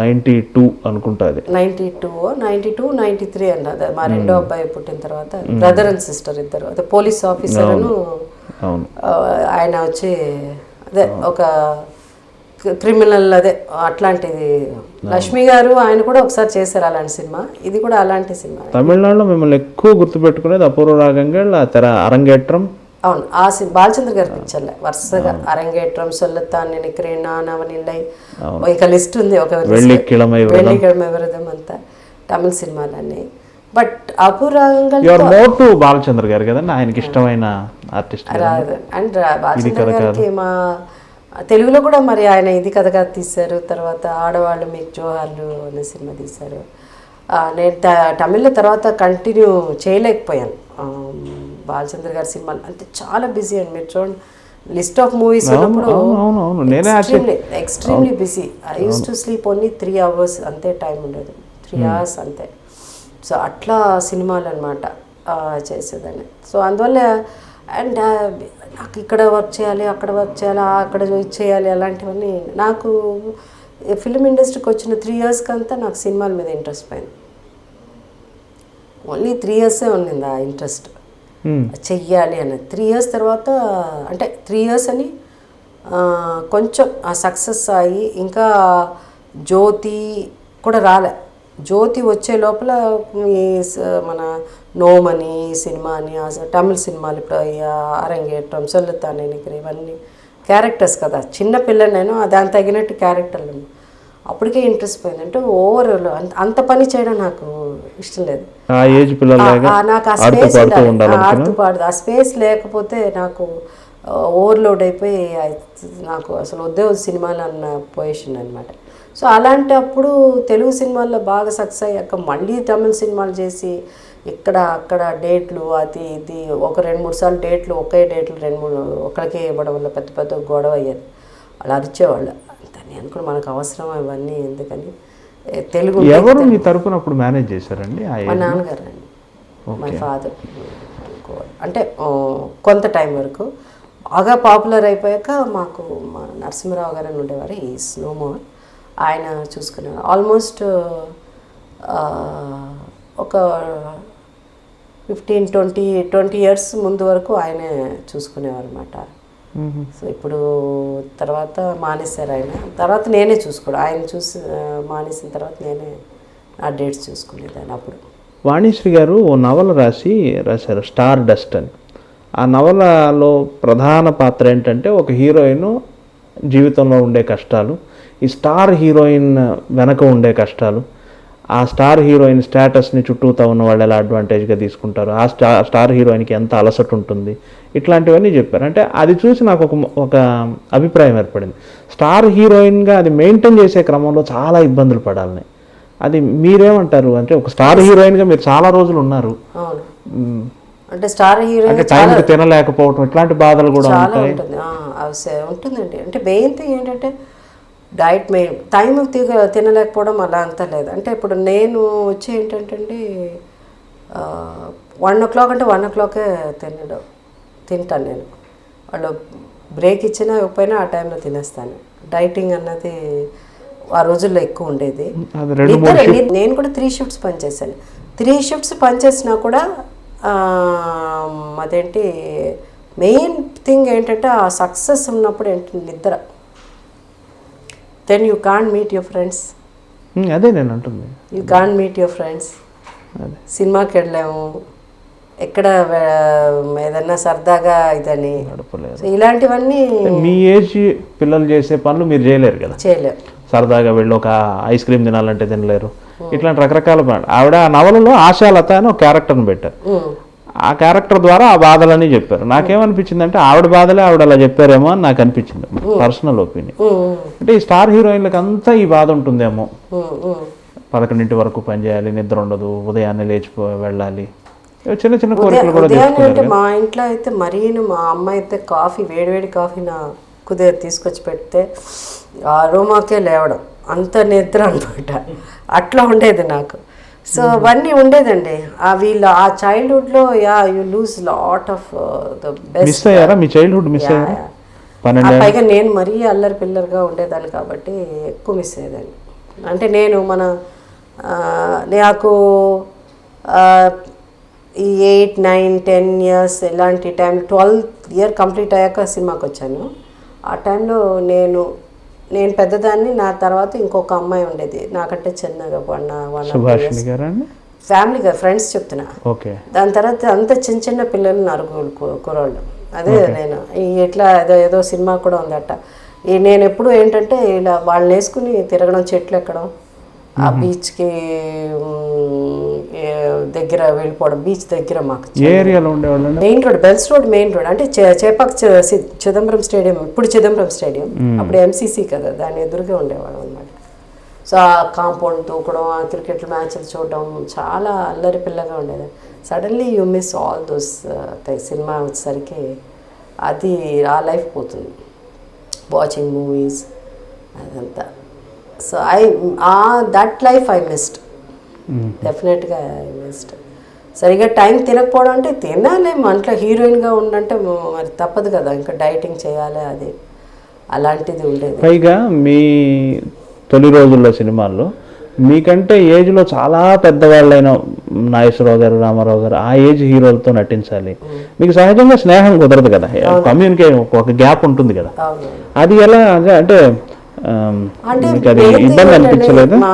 Ninety two అనుకుంటా అది. Ninety two ninety two ninety three అన్నది మా రెండో అబ్బాయి పుట్టిన తర్వాత. బ్రదర్ అండ్ సిస్టర్ ఇద్దరు. అదే పోలీస్ ఆఫీసర్ అవును. ఆయన వచ్చి అదే ఒక క్రిమినల్ అదే అట్లాంటిది. లక్ష్మి గారు ఆయన కూడా ఒకసారి చేశారు అలాంటి సినిమా. ఇది కూడా అలాంటి సినిమా. తమిళనాడులో మిమ్మల్ని ఎక్కువ గుర్తుపెట్టుకునేది అపూర్వ రాగంగా తెర అరంగేట్రం? అవును ఆ బాలచంద్ర గారి పిక్చర్ వరుసగా అరంగేట్రం సొల్లతాన్ నినిక్రే నానవనిల్లై ఇక లిస్ట్ ఉంది ఒక వెల్లికిళమై వ్రతం. అంతా తమిళ సినిమాలన్నీ. బట్ అపూర్వంగా బాలచంద్ర గారు కదండి ఆయనకి ఇష్టమైన ఆర్టిస్ట్ అండ్ బాలచంద్ర గారికి మా తెలుగులో కూడా మరి ఆయన ఇది కథగా తీశారు. తర్వాత ఆడవాళ్ళు మీ జోహార్లు అనే సినిమా తీశారు. నేను తమిళ తర్వాత కంటిన్యూ చేయలేకపోయాను. బాలచంద్ర గారి సినిమాలు. అంటే చాలా బిజీ అండి మీరు చూడండి. లిస్ట్ ఆఫ్ మూవీస్ ఉన్నప్పుడు extremely busy. I use to sleep only three hours అంతే టైం ఉండేది. త్రీ అవర్స్ అంతే. సో అట్లా సినిమాలు అనమాట చేసేదాన్ని. సో అందువల్ల అండ్ నాకు ఇక్కడ వర్క్ చేయాలి అక్కడ వర్క్ చేయాలి అక్కడ చేయాలి అలాంటివన్నీ నాకు ఫిలిం ఇండస్ట్రీకి వచ్చిన త్రీ ఇయర్స్కి అంతా నాకు సినిమాల మీద ఇంట్రెస్ట్ పోయింది. ఓన్లీ త్రీ ఇయర్సే ఉన్నింది ఆ ఇంట్రెస్ట్. Hmm. Hmm. చెయ్యాలి అని. త్రీ ఇయర్స్ తర్వాత అంటే త్రీ ఇయర్స్ అని కొంచెం ఆ సక్సెస్ అయ్యి ఇంకా జ్యోతి కూడా రాలే. జ్యోతి వచ్చే లోపల ఈ మన నోమని సినిమా అని తమిళ సినిమాలు ఇప్పుడు ఈ అరంగేట్రం సొల్లుతానే ఇవన్నీ క్యారెక్టర్స్ కదా. చిన్న పిల్ల నేను దానికి తగినట్టు క్యారెక్టర్లు అప్పటికే ఇంట్రెస్ట్ పోయింది. అంటే ఓవర్ అంత పని చేయడం నాకు ఇష్టం లేదు. ఆ ఏజ్ నాకు ఆ స్పేస్ ఆడుతూ పాడుతూ ఆ స్పేస్ లేకపోతే నాకు ఓవర్లోడ్ అయిపోయి నాకు అసలు వద్దే సినిమాలు అన్న పొజిషన్ అనమాట సో అలాంటప్పుడు తెలుగు సినిమాల్లో బాగా సక్సెస్ అయ్యాక మళ్ళీ తమిళ సినిమాలు చేసి ఇక్కడ అక్కడ డేట్లు అది ఇది ఒక రెండు మూడు సార్లు డేట్లు ఒకే డేట్లు రెండు మూడు ఒకరికే ఇవ్వడం వల్ల పెద్ద పెద్ద గొడవ అయ్యేది. అలా అరిచేవాళ్ళు. నేను అనుకుని మనకు అవసరం ఇవన్నీ ఎందుకని? తెలుగు ఎవరు మీ తరపున అప్పుడు మేనేజ్ చేశారండి? మా నాన్నగారు అండి మై ఫాదర్ అంటే కొంత టైం వరకు. బాగా పాపులర్ అయిపోయాక మాకు మా నరసింహరావు గారు అని ఉండేవారు ఈ స్నో మోర్ ఆయన చూసుకునేవారు. ఆల్మోస్ట్ ఒక ఫిఫ్టీన్ ట్వంటీ ట్వంటీ ఇయర్స్ ముందు వరకు ఆయనే చూసుకునేవారు అనమాట. సో ఇప్పుడు తర్వాత మానేశారు ఆయన. తర్వాత నేనే చూసుకోడు ఆయన చూసి మానేసిన తర్వాత నేనే ఆ డేట్స్ చూసుకునేదాన్ని అప్పుడు. వాణిశ్రీ గారు ఓ నవల రాసి రాశారు స్టార్ డస్ట్ అని. ఆ నవలలో ప్రధాన పాత్ర ఏంటంటే ఒక హీరోయిన్ జీవితంలో ఉండే కష్టాలు ఈ స్టార్ హీరోయిన్ వెనక ఉండే కష్టాలు ఆ స్టార్ హీరోయిన్ స్టేటస్ని చుట్టూతా ఉన్న వాళ్ళు ఎలా అడ్వాంటేజ్గా తీసుకుంటారు? ఆ స్టార్ స్టార్ హీరోయిన్కి ఎంత అలసట ఉంటుంది? ఇట్లాంటివన్నీ చెప్పారు. అంటే అది చూసి నాకు ఒక ఒక అభిప్రాయం ఏర్పడింది. స్టార్ హీరోయిన్గా అది మెయింటైన్ చేసే క్రమంలో చాలా ఇబ్బందులు పడాలని. అది మీరేమంటారు? అంటే ఒక స్టార్ హీరోయిన్గా మీరు చాలా రోజులు ఉన్నారు. అంటే స్టార్ హీరోయిన్ టైంకి తినలేకపోవటం ఇట్లాంటి బాధలు కూడా ఉంటాయి. ఉంటుందండి. అంటే మెయిన్ థింగ్ ఏంటంటే డైట్ మెయిన్ టైం తిగ తినలేకపోవడం అలా అంతా లేదు. అంటే ఇప్పుడు నేను వచ్చి ఏంటంటే అండి వన్ ఓ క్లాక్ అంటే వన్ ఓ క్లాకే తినడం తింటాను నేను. వాళ్ళు బ్రేక్ ఇచ్చినా ఇవ్వకపోయినా ఆ టైంలో తినేస్తాను. డైటింగ్ అన్నది ఆ రోజుల్లో ఎక్కువ ఉండేది. నేను కూడా త్రీ షిఫ్ట్స్ పనిచేశాను. త్రీ షిఫ్ట్స్ పనిచేసినా కూడా అదేంటి మెయిన్ థింగ్ ఏంటంటే ఆ సక్సెస్ ఉన్నప్పుడు ఏంటి నిద్ర. Then you can't meet your friends అదే నేను అంటుంది. You can't meet your friends సినిమాకి వెళ్ళాము. ఎక్కడ ఏదన్నా సరదాగా ఇదని. ఇలాంటివన్నీ మీ ఏజ్ పిల్లలు చేసే పనులు మీరు చేయలేరు కదా? చేయలేము సరదాగా వెళ్ళి ఒక ఐస్ క్రీమ్ తినాలంటే తినలేరు. ఇట్లాంటి రకరకాల ఆవిడ ఆ నవలలో ఆశాలత అని ఒక క్యారెక్టర్ని పెట్టారు. ఆ క్యారెక్టర్ ద్వారా ఆ బాధలని చెప్పారు. నాకేమనిపించింది అంటే ఆవిడ బాధలే ఆవిడ అలా చెప్పారేమో అని నాకు అనిపించింది. పర్సనల్ ఒపీనియన్ అంటే ఈ స్టార్ హీరోయిన్లకు అంతా ఈ బాధ ఉంటుందేమో. పదకొండింటి వరకు పని చేయాలి నిద్ర ఉండదు ఉదయాన్నే లేచిపో వెళ్ళాలి. చిన్న చిన్న కోరికలు కూడా మా ఇంట్లో అయితే మరీను మా అమ్మ అయితే కాఫీ వేడివేడి కాఫీ నా కుదే తీసుకొచ్చి పెడితే ఆ రూమాకే లేవడం. అంత నిద్ర అనమాట అట్లా ఉండేది నాకు. సో అవన్నీ ఉండేదండి. ఆ వీళ్ళ ఆ చైల్డ్హుడ్లో yeah you lose lot of the miss best అయ్యారా? మీ చైల్డ్హుడ్ మిస్ అయ్యారా? పైగా నేను మరీ అల్లరి పిల్లలుగా ఉండేదాన్ని కాబట్టి ఎక్కువ మిస్ అయ్యేదాన్ని. అంటే నేను మన నాకు ఈ ఎయిట్ నైన్ టెన్ ఇయర్స్ ఇలాంటి టైం ట్వెల్త్ ఇయర్ కంప్లీట్ అయ్యాక సినిమాకి వచ్చాను ఆ టైంలో నేను నేను పెద్దదాన్ని నా తర్వాత ఇంకొక అమ్మాయి ఉండేది. నాకంటే చిన్నగా వన్ వన్ ఫ్యామిలీగా ఫ్రెండ్స్ చెప్తున్నా. ఓకే. దాని తర్వాత అంత చిన్న చిన్న పిల్లలు నరుగులు కుర్రోళ్ళు. అదే నేను. ఎట్లా ఏదో ఏదో సినిమా కూడా ఉందట. నేను ఎప్పుడు ఏంటంటే ఇలా వాళ్ళని వేసుకుని తిరగడం చెట్లు ఎక్కడం ఆ బీచ్కి దగ్గర వెళ్ళిపోవడం బీచ్ దగ్గర మాకు ఏరియాలో main road bells road main road అంటే చేపాక్ చిదంబరం స్టేడియం ఇప్పుడు చిదంబరం స్టేడియం. అప్పుడు ఎంసీసీ కదా దాని ఎదురుగా ఉండేవాడు అనమాట సో ఆ కాంపౌండ్ తూకడం ఆ క్రికెట్ మ్యాచ్లు చూడడం చాలా అల్లరి పిల్లగా ఉండేది. Suddenly you miss all those cinema వచ్చేసరికి అది ఆ లైఫ్ పోతుంది. వాచింగ్ మూవీస్ అదంతా. So I ah that life I missed డెఫినెట్గా మిస్డ్ సరిగా టైం తినకపోవడం అంటే తినాలి మనట్లో హీరోయిన్గా ఉండంటే మరి తప్పదు కదా. ఇంకా డైటింగ్ చేయాలి అది. అలాంటిది ఉండేది. పైగా మీ తొలి రోజుల్లో సినిమాల్లో మీకంటే ఏజ్లో చాలా పెద్దవాళ్ళైన నాగేశ్వరరావు గారు రామారావు గారు ఆ ఏజ్ హీరోలతో నటించాలి. మీకు సహజంగా స్నేహం కుదరదు కదా. కమ్యూనికేషన్ ఒక గ్యాప్ ఉంటుంది కదా. అది ఎలా అంటే- ఇబ్బంది అనిపించలేదా? మా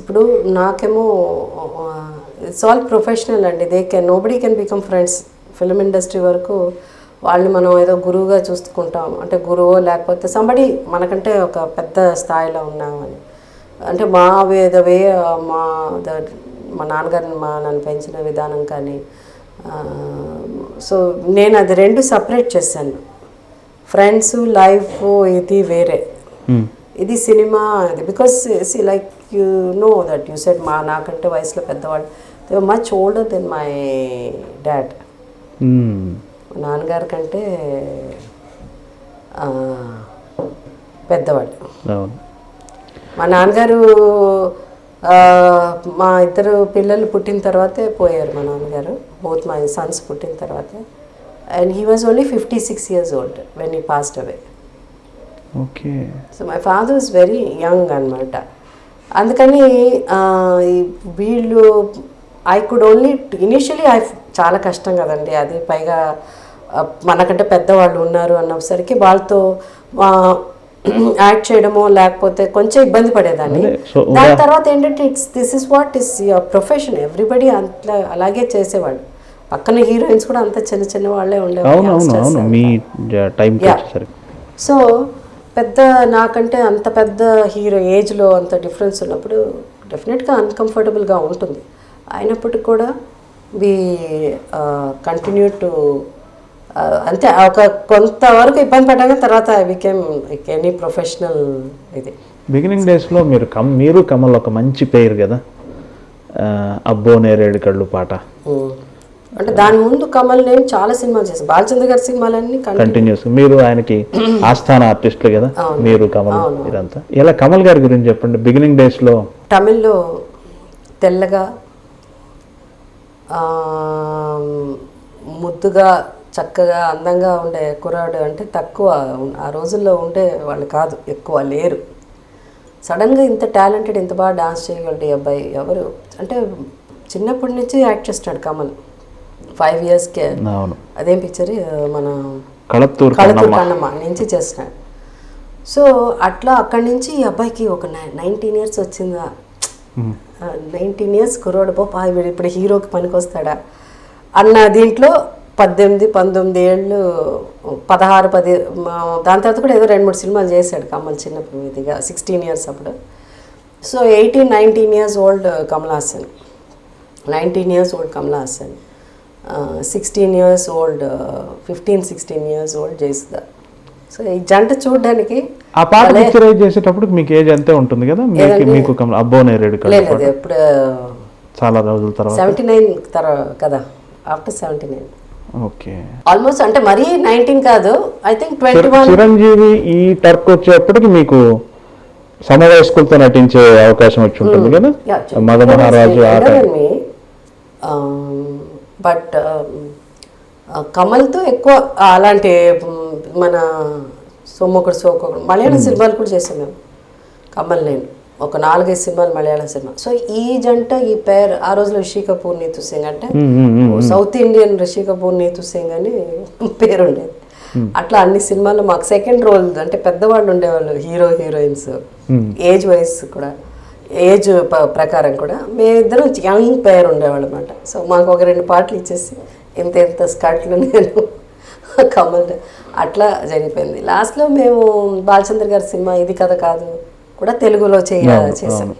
ఇప్పుడు నాకేమో ఇట్స్ ఆల్ ప్రొఫెషనల్ అండి. They can nobody can become friends film industry వరకు వాళ్ళని మనం ఏదో గురువుగా చూసుకుంటాం. అంటే గురువు లేకపోతే సంబడి మనకంటే ఒక పెద్ద స్థాయిలో ఉన్నామని. అంటే మా వే ద వే మా ద మా నాన్నగారిని మా నన్ను పెంచిన విధానం కానీ సో నేను అది రెండు సపరేట్ చేశాను. ఫ్రెండ్స్ లైఫ్ ఇది వేరే. ఇది సినిమా ఇది because see like you know that you set మా నాకంటే వయసులో పెద్దవాళ్ళు. They much older than my dad నాన్నగారి కంటే అవును. మా నాన్నగారు మా ఇద్దరు పిల్లలు పుట్టిన తర్వాతే పోయారు మా నాన్నగారు. బోత్ మై సన్స్ పుట్టిన తర్వాతే. And he was only fifty six years old when he passed away okay. So my father is very young అనమాట అందుకని వీళ్ళు I could only initially I చాలా కష్టం కదండి. అది పైగా మనకంటే పెద్దవాళ్ళు ఉన్నారు అన్నసరికి వాళ్ళతో యాక్ట్ చేయడమో లేకపోతే కొంచెం ఇబ్బంది పడేదాన్ని. దాని తర్వాత ఏంటంటే it's this is what is your profession everybody అట్లా అలాగే చేసేవాళ్ళు. పక్కన హీరోయిన్స్ కూడా అంత చిన్న చిన్న వాళ్ళే ఉండేవాళ్ళు. మీ సో పెద్ద నాకంటే అంత పెద్ద హీరో ఏజ్లో అంత డిఫరెన్స్ ఉన్నప్పుడు డెఫినెట్గా అన్కంఫర్టబుల్గా ఉంటుంది. అయినప్పటికీ కూడా వి కంటిన్యూ టు అంతే. ఒక కొంతవరకు ఇబ్బంది పడ్డాక తర్వాత ఐ బికేమ్ ఎనీ ప్రొఫెషనల్ ఇది. బిగినింగ్ డేస్లో మీరు కమ్ మీరు కమల్ ఒక మంచి పేరు కదా? అబ్బో నేరేడు కళ్ళు పాట. అంటే దాని ముందు కమల్ నేను చాలా సినిమాలు చేశాను. బాలచంద్ర గారి సినిమాలన్నీ కంటిన్యూ కంటిన్యూస్ మీరు ఆయనకి ఆస్థాన ఆర్టిస్టులు కదా? మీరు కమల్ ఇదంతా ఇలా కమల్ గారి గురించి చెప్పండి? బిగినింగ్ డేస్లో తమిళ్ళో తెల్లగా ముద్దుగా చక్కగా అందంగా ఉండే కుర్రాడు అంటే తక్కువ ఆ రోజుల్లో ఉండే వాళ్ళు కాదు ఎక్కువ లేరు. సడన్గా ఇంత టాలెంటెడ్ ఇంత బాగా డాన్స్ చేయగలడు అబ్బాయి ఎవరు? అంటే చిన్నప్పటి నుంచి యాక్ట్ చేస్తున్నాడు కమల్. ఫైవ్ ఇయర్స్కే అవును. అదేం పిక్చర్ మన కళత్తూరు కన్నమ్మ. నుంచి చేస్తున్నాడు సో అట్లా అక్కడి నుంచి ఈ అబ్బాయికి ఒక నైన్టీన్ ఇయర్స్ వచ్చిందా? నైన్టీన్ ఇయర్స్ కుర్రోడు పాప వీడు ఇప్పుడు హీరోకి పనికొస్తాడా? అన్న దీంట్లో పద్దెనిమిది పంతొమ్మిది ఏళ్ళు పదహారు పది దాని తర్వాత కూడా ఏదో రెండు మూడు సినిమాలు చేశాడు కమల్ చిన్నప్పుడు ఇదిగా సిక్స్టీన్ ఇయర్స్ అప్పుడు. So eighteen nineteen years old Kamal Haasan nineteen years old Kamal Haasan sixteen years old fifteen sixteen years old Jayasudha. So ఈ జంట చూడడానికి ఆ పాట పిక్చరైజ్ చేసేటప్పుడు మీకు ఏజ్ అంతే ఉంటుంది కదా? మీకు మీకు కమల్ అబ్బో నేరేడు కళ్ళు లేదు ఎప్పుడు చాలా రోజుల తర్వాత. సెవెంటీ నైన్ తర్వాత కదా? After seventy nine okay. Almost అంటే మరీ నైన్టీన్ కాదు. I think twenty one Chiranjeevi ఈ టర్క్ వచ్చేప్పటికి మీకు సమవయస్కులతో నటించే అవకాశం వచ్చి ఉంటుంది కదా? మగ మహారాజు ఆ టైం బట్ కమల్తో ఎక్కువ అలాంటి మన సోమొకడు సోకొకడు మలయాళం సినిమాలు కూడా చేసాం మేము. కమల్ నేను. ఒక నాలుగైదు సినిమాలు మలయాళం సినిమా. సో ఈ జంట ఈ పేర్ ఆ రోజులో రిషి కపూర్ నీతు సింగ్ అంటే సౌత్ ఇండియన్ రిషి కపూర్ నీతు సింగ్ అని పేరు ఉండేది. అట్లా అన్ని సినిమాల్లో మాకు సెకండ్ రోల్ అంటే పెద్దవాళ్ళు ఉండేవాళ్ళు హీరో హీరోయిన్స్. ఏజ్ వైస్ కూడా. ఏజ్ ప్రకారం కూడా మేమిద్దరం యంగ్ పేర్ ఉండేవాళ్ళు అనమాట సో మాకు ఒక రెండు పాటలు ఇచ్చేసి ఇంత ఇంత స్కర్ట్లు నేను కమల్ అట్లా జరిగిపోయింది. లాస్ట్లో మేము బాలచంద్ర గారి సినిమా ఇది కథ కాదు కూడా తెలుగులో చేయ చేసాం